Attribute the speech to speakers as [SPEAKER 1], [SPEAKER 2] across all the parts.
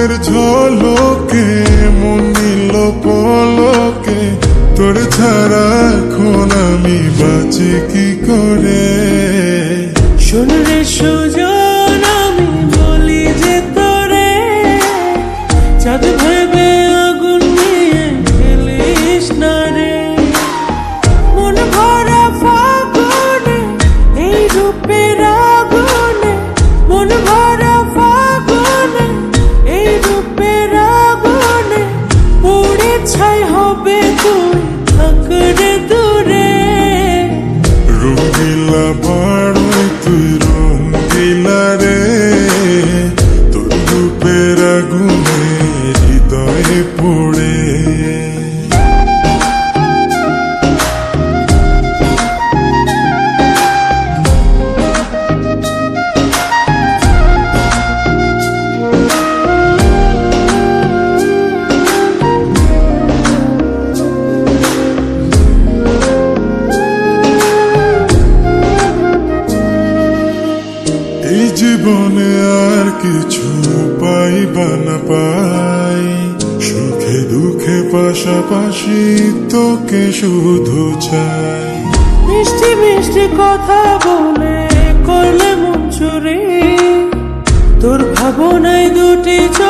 [SPEAKER 1] রূপের ঝলকে, মন নিল পলকে। তোর ছাড়া এখন আমি বাঁচি কি করে?
[SPEAKER 2] শোনরে সুজন, আমি বলি যে তোরে চাঁদ ভেবে আগুন নিয়ে খেলিস না রে। মন ভরা এই রূপের
[SPEAKER 1] বাড়ই তুই রঙ্গিলা রে। তোর রূপের আগুনে পড়ে জীবনে আর কিছু পাই বা না পাই। সুখে দুঃখে পাশাপাশি তোকে শুধু চাই।
[SPEAKER 2] মিষ্টি মিষ্টি কথা বলে করলে মন তোর ভাবনায় দুটি চোখের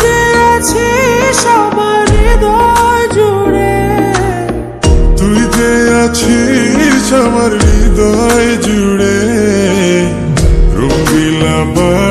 [SPEAKER 2] হৃদয় জুড়ে
[SPEAKER 1] রঙ্গিলা বাড়ই